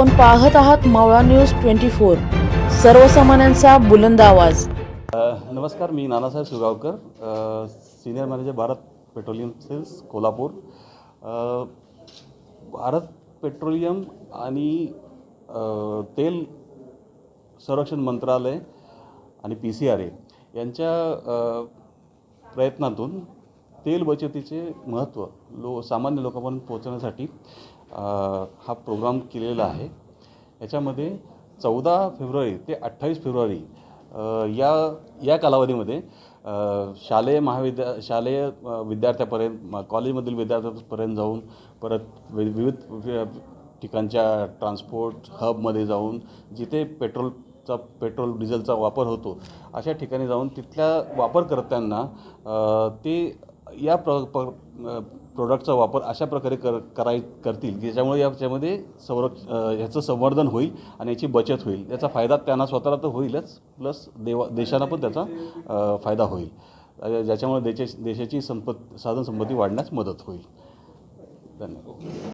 आपण पाहत आहात मावळा न्यूज ट्वेंटी फोर. सर्वसामान्यांचा बुलंद आवाज. नमस्कार मी Nanasaheb Sugavkar senior manager Bharat Petroleum sales Kolhapur. Bharat Petroleum आणि तेल संरक्षण मंत्रालय आणि पी सी आर ए यांच्या प्रयत्नातून तेल बचतीचे महत्त्व लो सामान्य लोकांपर्यंत पोहोचण्यासाठी हा प्रोग्राम केलेला आहे. याच्यामध्ये चौदा फेब्रुवारी ते अठ्ठावीस फेब्रुवारी या या कालावधीमध्ये शालेय महाविद्या शालेय विद्यार्थ्यापर्यंत कॉलेजमधील विद्यार्थ्यांपर्यंत जाऊन परत वि विविध ठिकाणच्या ट्रान्सपोर्ट हबमध्ये जाऊन जिथे पेट्रोलचा पेट्रोल डिझेलचा वापर होतो अशा ठिकाणी जाऊन तिथल्या वापरकर्त्यांना ते या प्र प्रोडक्टचा वापर अशा प्रकारे कर कराय करतील की ज्याच्यामुळे याच्यामध्ये संरक्ष ह्याचं संवर्धन होईल आणि याची बचत होईल. याचा फायदा त्यांना स्वतःला तर होईलच प्लस देवा देशाला पण त्याचा फायदा होईल. ज्याच्यामुळे देशाची देशाची संपत साधन संपत्ती वाढण्यास मदत होईल. धन्यवाद.